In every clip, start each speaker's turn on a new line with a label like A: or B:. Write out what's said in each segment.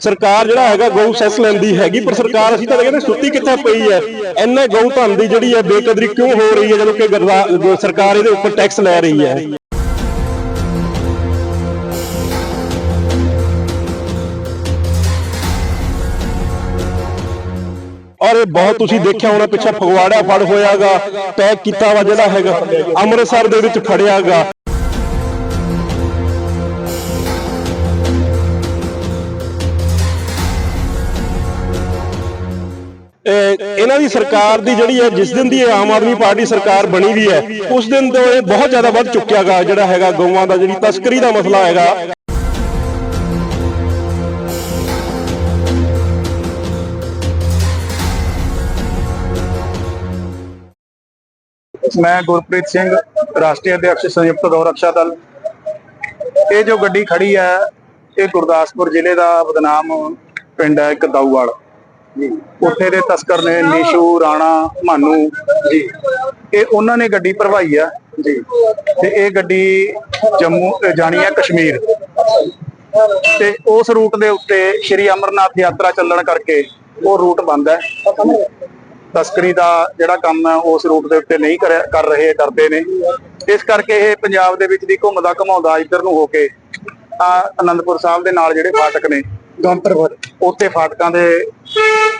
A: ਸਰਕਾਰ ਜਿਹੜਾ ਹੈਗਾ ਗਊ ਸੈਸ ਲੈਂਦੀ ਹੈਗੀ ਪਰ ਸਰਕਾਰ ਅਸੀਂ ਤਾਂ ਕਹਿੰਦੇ ਸੁੱਤੀ ਕਿੱਥੇ ਪਈ ਹੈ? ਇੰਨੇ ਗਊ ਧਨ ਦੀ ਜਿਹੜੀ ਹੈ ਬੇਕਦਰੀ ਕਿਉਂ ਹੋ ਰਹੀ ਹੈ ਜਦੋਂ ਕਿ ਸਰਕਾਰ ਇਹਦੇ ਉੱਪਰ ਟੈਕਸ ਲੈ ਰਹੀ ਹੈ? ਔਰ ਇਹ ਬਹੁਤ ਤੁਸੀਂ ਦੇਖਿਆ ਹੋਣਾ ਪਿੱਛੇ ਫਗਵਾੜਾ ਫੜ ਹੋਇਆਗਾ ਪੈਕ ਕੀਤਾ ਵਾ ਜਿਹੜਾ ਹੈਗਾ ਅੰਮ੍ਰਿਤਸਰ ਦੇ ਵਿੱਚ ਫੜਿਆਗਾ ਇਹਨਾਂ ਦੀ ਸਰਕਾਰ ਦੀ ਜਿਹੜੀ ਹੈ, ਜਿਸ ਦਿਨ ਦੀ ਆਮ ਆਦਮੀ ਪਾਰਟੀ ਸਰਕਾਰ ਬਣੀ ਵੀ ਹੈ, ਉਸ ਦਿਨ ਤੋਂ ਇਹ ਬਹੁਤ ਜ਼ਿਆਦਾ ਵੱਧ ਚੁੱਕਿਆਗਾ ਜਿਹੜਾ ਹੈਗਾ ਗਊਆਂ ਦਾ, ਜਿਹੜੀ ਤਸਕਰੀ ਦਾ ਮਸਲਾ ਹੈਗਾ।
B: ਮੈਂ ਗੁਰਪ੍ਰੀਤ ਸਿੰਘ, ਰਾਸ਼ਟਰੀ ਅਧਿਕਸ਼ ਸੰਯੁਕਤ ਗਊ ਰਕਸ਼ਾ ਦਲ। ਇਹ ਜੋ ਗੱਡੀ ਖੜੀ ਹੈ, ਇਹ ਗੁਰਦਾਸਪੁਰ ਜ਼ਿਲ੍ਹੇ ਦਾ ਬਦਨਾਮ ਪਿੰਡ ਹੈ, ਇੱਕ ਦਾਊਵਾਲ। ਉੱਥੇ ਦੇ ਤਸਕਰ ਨੇ ਨੀਸ਼ੂ ਰਾਣਾ ਮਾਨੂ ਜੀ। ਇਹ ਉਹਨਾਂ ਨੇ ਗੱਡੀ ਭਰਵਾਈ ਆ। ਜੀ। ਤੇ ਇਹ ਗੱਡੀ ਜੰਮੂ ਜਾਣੀ ਹੈ ਕਸ਼ਮੀਰ। ਤੇ ਉਸ ਰੂਟ ਦੇ ਉੱਤੇ ਸ਼੍ਰੀ ਅਮਰਨਾਥ ਯਾਤਰਾ ਚੱਲਣ ਕਰਕੇ ਉਹ ਰੂਟ ਬੰਦ ਹੈ। ਤਸਕਰੀ ਦਾ ਜਿਹੜਾ ਕੰਮ ਹੈ ਉਸ ਰੂਟ ਦੇ ਉੱਤੇ ਨਹੀਂ ਕਰ ਰਹੇ ਡਰਦੇ ਨੇ। ਇਸ ਕਰਕੇ ਇਹ ਪੰਜਾਬ ਦੇ ਵਿੱਚ ਦੀ ਘੁੰਮਦਾ ਘਮਾਉਂਦਾ ਇੱਧਰ ਨੂੰ ਹੋ ਕੇ ਆ ਆਨੰਦਪੁਰ ਸਾਹਿਬ ਦੇ ਨਾਲ ਜਿਹੜੇ ਫਾਟਕ ਨੇ ਗੰਪਰਪੁਰ। ਉੱਥੇ ਫਾਟਕਾਂ ਦੇ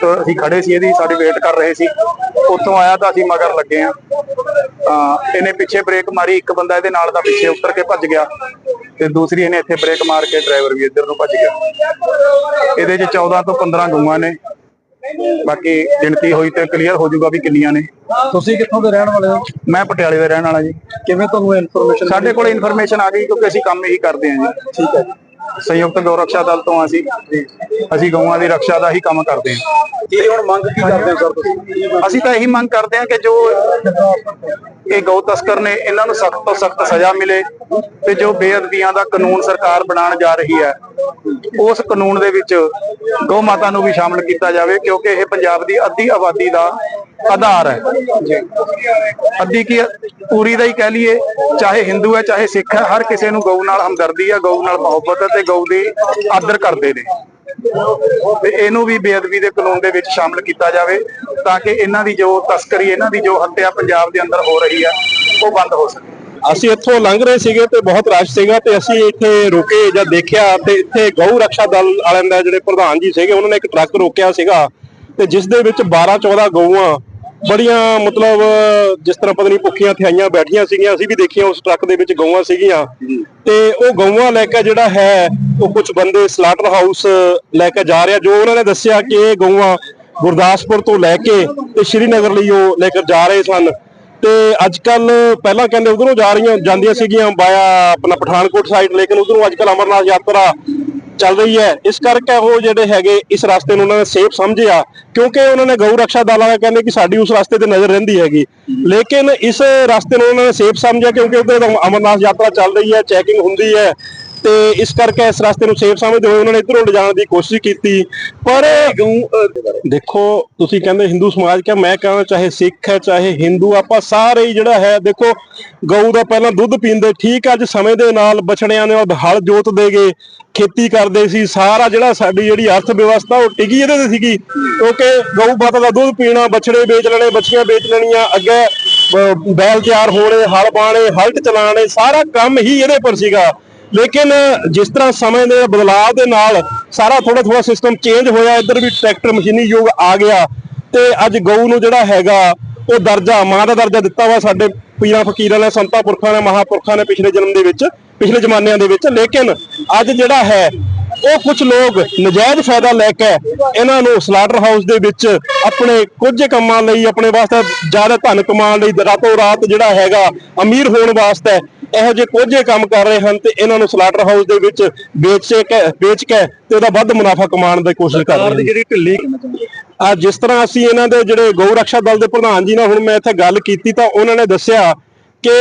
B: ਅਸੀਂ ਖੜੇ ਸੀ ਇਹਦੀ ਸਾਡੀ ਵੇਟ ਕਰ ਰਹੇ ਸੀ। ਉੱਥੋਂ ਆਇਆ ਤਾਂ ਅਸੀਂ ਮਗਰ ਲੱਗੇ ਆ ਤਾਂ ਇਹਨੇ ਪਿੱਛੇ ਬ੍ਰੇਕ ਮਾਰੀ ਇੱਕ ਬੰਦਾ ਇਹਦੇ ਨਾਲ ਦਾ ਪਿੱਛੇ ਉਤਰ ਕੇ ਭੱਜ ਗਿਆ। ਤੇ ਦੂਸਰੀ ਇਹਨੇ ਇੱਥੇ ਬ੍ਰੇਕ ਮਾਰ ਕੇ ਡਰਾਈਵਰ ਵੀ ਇੱਧਰ ਨੂੰ ਭੱਜ ਗਿਆ। ਇਹਦੇ 'ਚ 14 ਤੋਂ 15 ਗਊਆਂ ਨੇ। ਬਾਕੀ ਗਿਣਤੀ ਹੋਈ ਤੇ ਕਲੀਅਰ ਹੋ ਜਾਊਗਾ ਵੀ ਕਿੰਨੀਆਂ ਨੇ।
C: ਤੁਸੀਂ ਕਿੱਥੋਂ ਦੇ ਰਹਿਣ ਵਾਲੇ ਹੋ?
B: ਮੈਂ ਪਟਿਆਲੇ ਦਾ ਰਹਿਣ ਵਾਲਾ ਜੀ।
C: ਕਿਵੇਂ ਤੁਹਾਨੂੰ ਇਨਫੋਰਮੇਸ਼ਨ
B: ਸਾਡੇ ਕੋਲ ਇਨਫੋਰਮੇਸ਼ਨ ਆ ਗਈ ਕਿਉਂਕਿ ਅਸੀਂ ਕੰਮ ਇਹੀ ਕਰਦੇ ਹਾਂ ਜੀ।
C: ਠੀਕ ਹੈ
B: ਸੰਯੁਕਤ ਗਊ ਰੱਖਿਆ ਦਲ ਤੋਂ ਅਸੀਂ ਅਸੀਂ ਗਊਆਂ ਦੀ ਰੱਖਿਆ ਦਾ ਹੀ ਕੰਮ ਕਰਦੇ ਹਾਂ।
C: ਕੀ ਹੁਣ ਮੰਗ ਕੀ ਕਰਦੇ ਹੋ ਸਰ ਤੁਸੀਂ?
B: ਅਸੀਂ ਤਾਂ ਇਹੀ ਮੰਗ ਕਰਦੇ ਹਾਂ ਕਿ ਜੋ ਇਹ ਗਊ ਤਸਕਰ ਨੇ ਇਹਨਾਂ ਨੂੰ ਸਖਤ ਤੋਂ ਸਖਤ ਸਜ਼ਾ ਮਿਲੇ ਤੇ ਜੋ ਬੇਅਦਬੀਆਂ ਦਾ ਕਾਨੂੰਨ ਸਰਕਾਰ ਬਣਾਉਣ ਜਾ ਰਹੀ ਹੈ ਉਸ ਕਾਨੂੰਨ ਦੇ ਵਿੱਚ ਗਊ ਮਾਤਾ ਨੂੰ ਵੀ ਸ਼ਾਮਲ ਕੀਤਾ ਜਾਵੇ ਕਿਉਂਕਿ ਇਹ ਪੰਜਾਬ ਦੀ ਅੱਧੀ ਆਬਾਦੀ ਦਾ ਆਧਾਰ ਹੈ। ਅੱਧੀ ਕੀ ਪੂਰੀ ਦਾ ਹੀ ਕਹਿ ਲਈਏ, ਚਾਹੇ ਹਿੰਦੂ ਹੈ, ਚਾਹੇ ਸਿੱਖ ਹੈ, ਹਰ ਕਿਸੇ ਨੂੰ ਗਊ ਨਾਲ ਹਮਦਰਦੀ ਹੈ, ਗਊ ਨਾਲ ਮੁਹੱਬਤ ਹੈ ਤੇ ਗਊ ਦੀ ਆਦਰ ਕਰਦੇ ਨੇ। ਤੇ ਇਹਨੂੰ ਵੀ ਬੇਅਦਬੀ ਦੇ ਕਾਨੂੰਨ ਦੇ ਵਿੱਚ ਸ਼ਾਮਲ ਕੀਤਾ ਜਾਵੇ ਤਾਂ ਕਿ ਇਹਨਾਂ ਦੀ ਜੋ ਤਸਕਰੀ, ਇਹਨਾਂ ਦੀ ਜੋ ਹੱਤਿਆ ਪੰਜਾਬ ਦੇ ਅੰਦਰ ਹੋ ਰਹੀ ਹੈ, ਉਹ ਬੰਦ ਹੋ ਸਕੇ।
A: ਅਸੀਂ ਇੱਥੋਂ ਲੰਘ ਰਹੇ ਸੀਗੇ ਤੇ ਬਹੁਤ ਰਸ਼ ਸੀਗਾ ਤੇ ਅਸੀਂ ਇੱਥੇ ਰੁਕੇ ਜਾਂ ਦੇਖਿਆ ਤੇ ਇੱਥੇ ਗਊ ਰੱਖਿਆ ਦਲ ਵਾਲਿਆਂ ਦਾ ਜਿਹੜੇ ਪ੍ਰਧਾਨ ਜੀ ਸੀਗੇ, ਉਹਨਾਂ ਨੇ ਇੱਕ ਟਰੱਕ ਰੋਕਿਆ ਸੀਗਾ ਤੇ ਜਿਸ ਦੇ ਵਿੱਚ 12 14 ਗਊਆਂ ਬੜੀਆਂ ਮਤਲਬ ਜਿਸ ਤਰ੍ਹਾਂ ਪਤਾ ਨਹੀਂ ਭੁੱਖੀਆਂ ਥਿਆਈਆਂ ਬੈਠੀਆਂ ਸੀਗੀਆਂ ਅਸੀਂ ਵੀ ਦੇਖੀਆਂ ਉਸ ਟਰੱਕ ਦੇ ਵਿੱਚ ਗਊਆਂ ਸੀਗੀਆਂ। ਤੇ ਉਹ ਗਊਆਂ ਲੈ ਕੇ ਜਿਹੜਾ ਹੈ ਉਹ ਕੁਝ ਬੰਦੇ ਸਲਾਟਰ ਹਾਊਸ ਲੈ ਕੇ ਜਾ ਰਿਹਾ ਜੋ ਉਹਨਾਂ ਨੇ ਦੱਸਿਆ ਕਿ ਇਹ ਗਊਆਂ ਗੁਰਦਾਸਪੁਰ ਤੋਂ ਲੈ ਕੇ ਤੇ ਸ਼੍ਰੀਨਗਰ ਲਈ ਉਹ ਲੈ ਕੇ ਜਾ ਰਹੇ ਸਨ। ਤੇ ਅੱਜ ਕੱਲ ਪਹਿਲਾਂ ਕਹਿੰਦੇ ਉਧਰੋਂ ਜਾ ਰਹੀਆਂ ਜਾਂਦੀਆਂ ਸੀਗੀਆਂ ਬਾਇਆ ਆਪਣਾ ਪਠਾਨਕੋਟ ਸਾਈਡ ਲੇਕਿਨ ਉਧਰੋਂ ਅੱਜ ਕੱਲ ਅਮਰਨਾਥ ਯਾਤਰਾ ਚੱਲ ਰਹੀ ਹੈ। ਇਸ ਕਰਕੇ ਉਹ ਜਿਹੜੇ ਹੈਗੇ ਇਸ ਰਸਤੇ ਨੂੰ ਉਹਨਾਂ ਨੇ ਸੇਫ ਸਮਝਿਆ, ਕਿਉਂਕਿ ਉਹਨਾਂ ਨੇ ਗਊ ਰੱਖਿਆ ਦਲਾਂ ਦਾ ਕਹਿੰਦੇ ਕਿ ਸਾਡੀ ਉਸ ਰਸਤੇ ਤੇ ਨਜ਼ਰ ਰਹਿੰਦੀ ਹੈਗੀ। ਲੇਕਿਨ ਇਸ ਰਸਤੇ ਨੂੰ ਉਹਨਾਂ ਨੇ ਸੇਫ ਸਮਝਿਆ ਕਿਉਂਕਿ ਉੱਧਰ ਅਮਰਨਾਥ ਯਾਤਰਾ ਚੱਲ ਰਹੀ ਹੈ ਚੈਕਿੰਗ ਹੁੰਦੀ ਹੈ। ਤੇ ਇਸ ਕਰਕੇ ਇਸ ਰਸਤੇ ਨੂੰ ਸੇਫ ਸਮਝਦੇ ਹੋਏ ਉਹਨਾਂ ਨੇ ਇਧਰੋਂ ਲਿਜਾਣ ਦੀ ਕੋਸ਼ਿਸ਼ ਕੀਤੀ। ਪਰ ਦੇਖੋ ਤੁਸੀਂ ਕਹਿੰਦੇ ਹਿੰਦੂ ਸਮਾਜ ਕਿ ਮੈਂ ਕਹਿੰਦਾ ਚਾਹੇ ਸਿੱਖ ਹੈ ਚਾਹੇ ਹਿੰਦੂ ਆਪਾਂ ਸਾਰੇ ਹੀ ਜਿਹੜਾ ਹੈ ਦੇਖੋ ਗਊ ਦਾ ਪਹਿਲਾਂ ਦੁੱਧ ਪੀਂਦੇ ਠੀਕ ਹੈ, ਅੱਜ ਸਮੇਂ ਦੇ ਨਾਲ ਬਛੜਿਆਂ ਨੇ ਉਹ ਹਲ ਜੋਤ ਦੇਗੇ ਖੇਤੀ ਕਰਦੇ ਸੀ ਸਾਰਾ ਜਿਹੜਾ ਸਾਡੀ ਜਿਹੜੀ ਅਰਥ ਵਿਵਸਥਾ ਉਹ ਟਿਕੀ ਇਹਦੇ ਤੇ ਸੀਗੀ। ਕਿਉਂਕਿ ਗਊ ਮਾਤਾ ਦਾ ਦੁੱਧ ਪੀਣਾ ਬਛੜੇ ਵੇਚ ਲੈਣੇ ਬੱਚੀਆਂ ਵੇਚ ਲੈਣੀਆਂ ਅੱਗੇ ਬ- ਬੈਲ ਤਿਆਰ ਹੋਣੇ ਹਲ ਪਾਣੇ ਹਲਟ ਚਲਾਣੇ ਸਾਰਾ ਕੰਮ ਹੀ ਇਹਦੇ ਪਰ ਸੀਗਾ। ਲੇਕਿਨ ਜਿਸ ਤਰ੍ਹਾਂ ਸਮੇਂ ਦੇ ਬਦਲਾਅ ਦੇ ਨਾਲ ਸਾਰਾ ਥੋੜਾ ਥੋੜਾ ਸਿਸਟਮ ਚੇਂਜ ਹੋਇਆ, ਇੱਧਰ ਵੀ ਟਰੈਕਟਰ ਮਸ਼ੀਨੀ ਯੁੱਗ ਆ ਗਿਆ ਤੇ ਅੱਜ ਗਊ ਨੂੰ ਜਿਹੜਾ ਹੈਗਾ, ਉਹ ਦਰਜਾ, ਮਾਂ ਦਾ ਦਰਜਾ ਦਿੱਤਾ ਵਾ ਸਾਡੇ ਪੀਰਾਂ ਫਕੀਰਾਂ ਨੇ, ਸੰਤਾਂ ਪੁਰਖਾਂ ਨੇ, ਮਹਾਪੁਰਖਾਂ ਨੇ ਪਿਛਲੇ ਜਨਮ ਦੇ ਵਿੱਚ, ਪਿਛਲੇ ਜ਼ਮਾਨਿਆਂ ਦੇ ਵਿੱਚ। ਲੇਕਿਨ ਅੱਜ ਜਿਹੜਾ ਹੈ, ਉਹ ਕੁਝ ਲੋਕ ਨਜਾਇਜ਼ ਫਾਇਦਾ ਲੈ ਕੇ ਇਹਨਾਂ ਨੂੰ ਸਲਾਟਰ ਹਾਊਸ ਦੇ ਵਿੱਚ ਆਪਣੇ ਕੁਝ ਕੰਮਾਂ ਲਈ, ਆਪਣੇ ਵਾਸਤੇ ਜ਼ਿਆਦਾ ਧਨ ਕਮਾਉਣ ਲਈ ਰਾਤੋਂ ਰਾਤ ਜਿਹੜਾ ਹੈਗਾ, ਅਮੀਰ ਹੋਣ ਵਾਸਤੇ ਇਹੋ ਜਿਹੇ ਕੋਝੇ ਕੰਮ ਕਰ ਰਹੇ ਹਨ ਤੇ ਇਹਨਾਂ ਨੂੰ ਸਲਾਟਰ ਹਾਊਸ ਦੇ ਵਿੱਚ ਵੇਚ ਕੇ ਵੇਚ ਕੇ ਤੇ ਉਹਦਾ ਵੱਧ ਮੁਨਾਫਾ ਕਮਾਉਣ ਦੀ ਕੋਸ਼ਿਸ਼ ਕਰ ਰਹੇ ਹਨ
C: ਜਿਹੜੀ ਢਿੱਲੀ
A: ਆ ਜਿਸ ਤਰ੍ਹਾਂ ਅਸੀਂ ਇਹਨਾਂ ਦੇ ਜਿਹੜੇ ਗਊ ਰੱਖਿਆ ਦਲ ਦੇ ਪ੍ਰਧਾਨ ਜੀ ਨਾਲ ਹੁਣ ਮੈਂ ਇੱਥੇ ਗੱਲ ਕੀਤੀ ਤਾਂ ਉਹਨਾਂ ਨੇ ਦੱਸਿਆ ਕਿ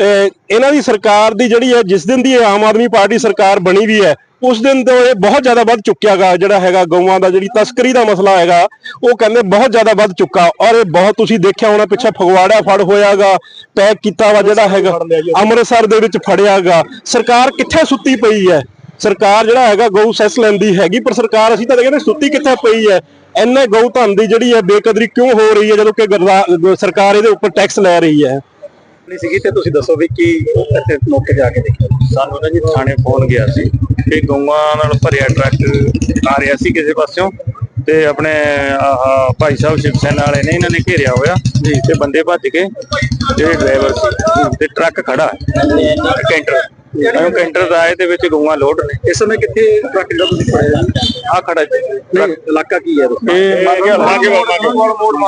A: ਇਹਨਾਂ ਦੀ ਸਰਕਾਰ ਦੀ ਜਿਹੜੀ ਹੈ ਜਿਸ ਦਿਨ ਦੀ ਇਹ ਆਮ ਆਦਮੀ ਪਾਰਟੀ ਸਰਕਾਰ ਬਣੀ ਵੀ ਹੈ ਉਸ ਦਿਨ ਤੋਂ ਇਹ ਬਹੁਤ ਜ਼ਿਆਦਾ ਵੱਧ ਚੁੱਕਿਆਗਾ ਜਿਹੜਾ ਹੈਗਾ ਗਊਆਂ ਦਾ ਜਿਹੜੀ ਤਸਕਰੀ ਦਾ ਮਸਲਾ ਹੈਗਾ ਉਹ ਕਹਿੰਦੇ ਬਹੁਤ ਜ਼ਿਆਦਾ ਵੱਧ ਚੁੱਕਾ। ਔਰ ਇਹ ਬਹੁਤ ਤੁਸੀਂ ਦੇਖਿਆ ਹੋਣਾ ਪਿੱਛੇ ਫਗਵਾੜਾ ਫੜ ਹੋਇਆਗਾ ਪੈਕ ਕੀਤਾ ਵਾ ਜਿਹੜਾ ਹੈਗਾ ਅੰਮ੍ਰਿਤਸਰ ਦੇ ਵਿੱਚ ਫੜਿਆਗਾ ਸਰਕਾਰ ਕਿੱਥੇ ਸੁੱਤੀ ਪਈ ਹੈ? ਸਰਕਾਰ ਜਿਹੜਾ ਹੈਗਾ ਗਊ ਸੈਸ ਲੈਂਦੀ ਹੈਗੀ ਪਰ ਸਰਕਾਰ ਅਸੀਂ ਤਾਂ ਕਹਿੰਦੇ ਸੁੱਤੀ ਕਿੱਥੇ ਪਈ ਹੈ? ਇੰਨੇ ਗਊ ਧਨ ਦੀ ਜਿਹੜੀ ਹੈ ਬੇਕਦਰੀ ਕਿਉਂ ਹੋ ਰਹੀ ਹੈ ਜਦੋਂ ਕਿ ਸਰਕਾਰ ਇਹਦੇ ਉੱਪਰ ਟੈਕਸ ਲੈ ਰਹੀ ਹੈ?
C: ਨਹੀਂ ਸੀਗੀ ਤੇ ਤੁਸੀਂ ਦੱਸੋ ਵੀ ਕੀ ਇੱਥੇ ਮੌਕੇ ਜਾ ਕੇ ਦੇਖਿਆ?
D: ਸਾਨੂੰ ਨਾ ਜੀ ਥਾਣੇ ਫੋਨ ਗਿਆ ਸੀ ਕਿ ਗਊਆਂ ਨਾਲ ਭਰਿਆ ਟਰੱਕ ਆ ਰਿਹਾ ਸੀ ਕਿਸੇ ਪਾਸਿਓਂ ਤੇ ਆਪਣੇ ਆਹ ਭਾਈ ਸਾਹਿਬ ਸ਼ਿਵ ਸੈਨਾ ਵਾਲੇ ਨੇ ਇਹਨਾਂ ਨੇ ਘੇਰਿਆ ਹੋਇਆ ਤੇ ਬੰਦੇ ਭੱਜ ਕੇ ਜਿਹੜੇ ਡਰਾਈਵਰ ਸੀ ਤੇ ਟਰੱਕ ਖੜਾ ਹੈ। ਕੈਂਟਰ ਉਹ ਕੈਂਟਰ ਦਾ ਇਹਦੇ ਵਿੱਚ ਗਊਆਂ ਲੋਡ ਨੇ?
C: ਇਸ ਸਮੇਂ ਕਿੱਥੇ ਟਰੱਕ ਜਿਹੜਾ ਤੁਸੀਂ ਫੜਿਆ ਜੀ?
D: ਆ ਖੜਾ ਜੀ।
C: ਨਹੀਂ, ਇਲਾਕਾ ਕੀ ਹੈ ਦੱਸੋ?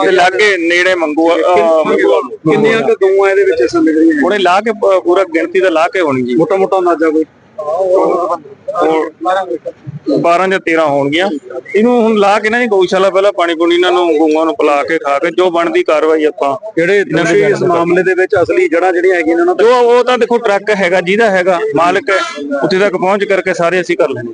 D: ਇਹ ਲਾਗੇ ਨੇੜੇ ਮੰਗੂ
C: ਕਿੰਨੀਆਂ ਕੁ ਗਊਆਂ ਇਹਦੇ ਵਿੱਚ ਇਸ ਸਮੇਂ ਜਿਹੜੀਆਂ
D: ਉਹਨੇ ਲਾ ਕੇ ਪ- ਪੂਰਾ ਗਿਣਤੀ ਦਾ ਲਾ ਕੇ ਹੋਣੀ ਜੀ।
C: ਮੋਟਾ ਮੋਟਾ ਅੰਦਾਜ਼ਾ ਕੋਈ?
D: 12 ਜਾਂ 13 ਹੋਣਗੀਆਂ। ਇਹਨੂੰ ਹੁਣ ਲਾ ਕੇ ਨਾ ਜੀ ਗਊਸ਼ਾਲਾ ਪਹਿਲਾਂ ਪਾਣੀ ਪੂਣੀ ਇਹਨਾਂ ਨੂੰ ਗਊਆਂ ਨੂੰ ਪਿਲਾ ਕੇ ਖਾ ਕੇ ਜੋ ਬਣਦੀ ਕਾਰਵਾਈ ਆਪਾਂ
C: ਜਿਹੜੇ ਦੋਸ਼ੀ ਇਸ ਮਾਮਲੇ ਦੇ ਵਿੱਚ ਅਸਲੀ ਜੜ੍ਹਾਂ ਜਿਹੜੀਆਂ ਹੈਗੀਆਂ ਨੇ ਉਹਨਾਂ
D: ਜੋ ਉਹ ਤਾਂ ਦੇਖੋ ਟਰੱਕ ਹੈਗਾ ਜਿਹਦਾ ਹੈਗਾ ਮਾਲਕ ਹੈ ਉੱਥੇ ਤੱਕ ਪਹੁੰਚ ਕਰਕੇ ਸਾਰੇ ਅਸੀਂ ਕਰ ਲੈਂਦੇ